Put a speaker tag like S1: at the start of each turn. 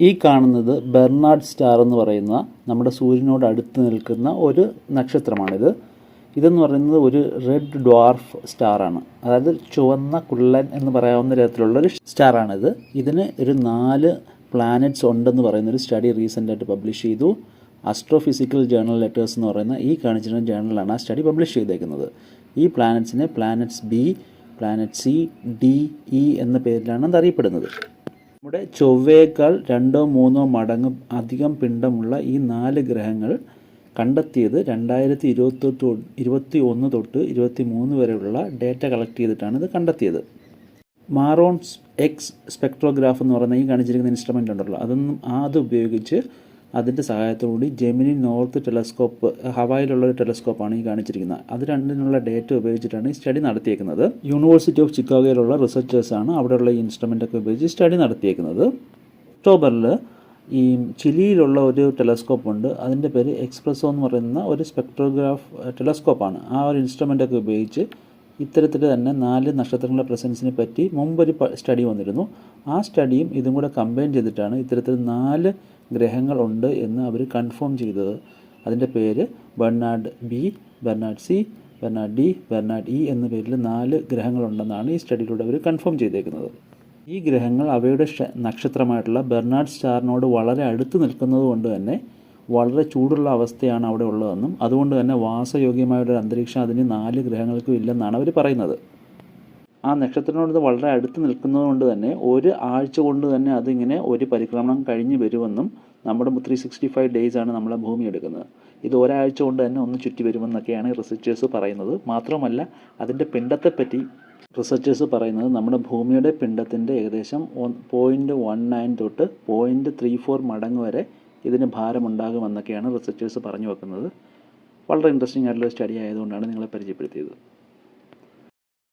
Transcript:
S1: ഈ കാണുന്നത് Bernard star എന്ന് പറയുന്ന നമ്മുടെ സൂര്യനോട് അടുത്ത് നിൽക്കുന്ന ഒരു നക്ഷത്രമാണിത്. ഇതെന്ന് പറയുന്നത് ഒരു റെഡ് ഡ്വാർഫ് സ്റ്റാറാണ് അതായത് ചുവന്ന കുള്ളൻ എന്ന് പറയാവുന്ന തരത്തിലുള്ള ഒരു സ്റ്റാറാണിത് ഇതിന് ഒരു നാല് പ്ലാനറ്റ്സ് ഉണ്ടെന്ന് പറയുന്ന ഒരു സ്റ്റഡി റീസെന്റായിട്ട് പബ്ലിഷ് ചെയ്തു. അസ്ട്രോഫിസിക്കൽ ജേണൽ ലെറ്റേഴ്സ് എന്ന് പറയുന്ന ഈ കാണിച്ചിരുന്ന ജേണലാണ് ആ സ്റ്റഡി പബ്ലിഷ് ചെയ്തേക്കുന്നത്. ഈ പ്ലാനറ്റ്സിനെ planets B planet C D E എന്ന പേരിലാണ് അത് അറിയപ്പെടുന്നത്. നമ്മുടെ ചൊവ്വയേക്കാൾ രണ്ടോ മൂന്നോ മടങ്ങ് അധികം പിണ്ടമുള്ള ഈ നാല് ഗ്രഹങ്ങൾ കണ്ടെത്തിയത് രണ്ടായിരത്തി ഇരുപത്തൊട്ട് ഇരുപത്തി ഒന്ന് തൊട്ട് ഇരുപത്തി മൂന്ന് വരെയുള്ള ഡേറ്റ കളക്ട് ചെയ്തിട്ടാണ് ഇത് കണ്ടെത്തിയത്. മാറോൺസ് എക്സ് സ്പെക്ട്രോഗ്രാഫ് എന്ന് പറയുന്ന ഈ കാണിച്ചിരിക്കുന്ന ഇൻസ്ട്രുമെന്റ് ഉണ്ടല്ലോ അതൊന്നും അത് ഉപയോഗിച്ച് അതിന്റെ സഹായത്തോടുകൂടി ജെമിനി നോർത്ത് ടെലസ്കോപ്പ് ഹവായിലുള്ള ഒരു ടെലസ്കോപ്പാണ് ഈ കാണിച്ചിരിക്കുന്നത്. അത് രണ്ടിനുള്ള ഡേറ്റ ഉപയോഗിച്ചിട്ടാണ് ഈ സ്റ്റഡി നടത്തിയേക്കുന്നത്. യൂണിവേഴ്സിറ്റി ഓഫ് ചിക്കാഗോയിലുള്ള റിസർച്ചേഴ്സാണ് അവിടെയുള്ള ഈ ഇൻസ്ട്രുമെന്റ് ഒക്കെ ഉപയോഗിച്ച് സ്റ്റഡി നടത്തിയേക്കുന്നത്. ഒക്ടോബറിൽ ഈ ചിലിയിലുള്ള ഒരു ടെലസ്കോപ്പ് ഉണ്ട്. അതിന്റെ പേര് എക്സ്പ്രസോ എന്ന് പറയുന്ന ഒരു സ്പെക്ട്രോഗ്രാഫ് ടെലസ്കോപ്പാണ് ആ ഒരു ഇൻസ്ട്രുമെന്റ് ഒക്കെ ഉപയോഗിച്ച് ഇത്തരത്തിൽ തന്നെ നാല് നക്ഷത്രങ്ങളുടെ പ്രസൻസിനെ പറ്റി മുമ്പൊരു സ്റ്റഡി വന്നിരുന്നു. ആ സ്റ്റഡിയും ഇതും കൂടെ കമ്പൈൻ ചെയ്തിട്ടാണ് ഇത്തരത്തിൽ നാല് ഗ്രഹങ്ങളുണ്ട് എന്ന് അവർ കൺഫേം ചെയ്തത്. അതിന്റെ പേര് Bernard B Bernard C Bernard D Bernard E എന്ന പേരിൽ നാല് ഗ്രഹങ്ങളുണ്ടെന്നാണ് ഈ സ്റ്റഡിയിലൂടെ അവർ കൺഫേം ചെയ്തേക്കുന്നത്. ഈ ഗ്രഹങ്ങൾ അവയുടെ നക്ഷത്രമായിട്ടുള്ള ബെർണാഡ് സ്റ്റാറിനോട് വളരെ അടുത്ത് നിൽക്കുന്നത് കൊണ്ട് തന്നെ വളരെ ചൂടുള്ള അവസ്ഥയാണ് അവിടെ ഉള്ളതെന്നും അതുകൊണ്ട് തന്നെ വാസയോഗ്യമായ ഒരു അന്തരീക്ഷം അതിന് നാല് ഗ്രഹങ്ങൾക്കും ഇല്ലെന്നാണ് അവർ പറയുന്നത്. ആ നക്ഷത്രത്തിനോട് വളരെ അടുത്ത് നിൽക്കുന്നത് കൊണ്ട് തന്നെ ഒരു ആഴ്ച കൊണ്ട് തന്നെ അതിങ്ങനെ ഒരു പരിക്രമണം കഴിഞ്ഞ് വരുമെന്നും നമ്മുടെ ത്രീ സിക്സ്റ്റി ഫൈവ് ഡേയ്സ് ആണ് നമ്മളെ ഭൂമി എടുക്കുന്നത്. ഇത് ഒരാഴ്ച കൊണ്ട് തന്നെ ഒന്ന് ചുറ്റി വരുമെന്നൊക്കെയാണ് റിസർച്ചേഴ്സ് പറയുന്നത്. മാത്രമല്ല അതിന്റെ പിണ്ടത്തെപ്പറ്റി റിസർച്ചേഴ്സ് പറയുന്നത് നമ്മുടെ ഭൂമിയുടെ പിണ്ടത്തിന്റെ ഏകദേശം പോയിന്റ് വൺ നയൻ തൊട്ട് പോയിന്റ് ത്രീ ഫോർ മടങ്ങ് വരെ ഇതിന് ഭാരമുണ്ടാകുമെന്നൊക്കെയാണ് റിസർച്ചേഴ്സ് പറഞ്ഞു വെക്കുന്നത്. വളരെ ഇൻട്രസ്റ്റിംഗ് ആയിട്ടുള്ള സ്റ്റഡി ആയതുകൊണ്ടാണ് നിങ്ങളെ പരിചയപ്പെടുത്തിയത്.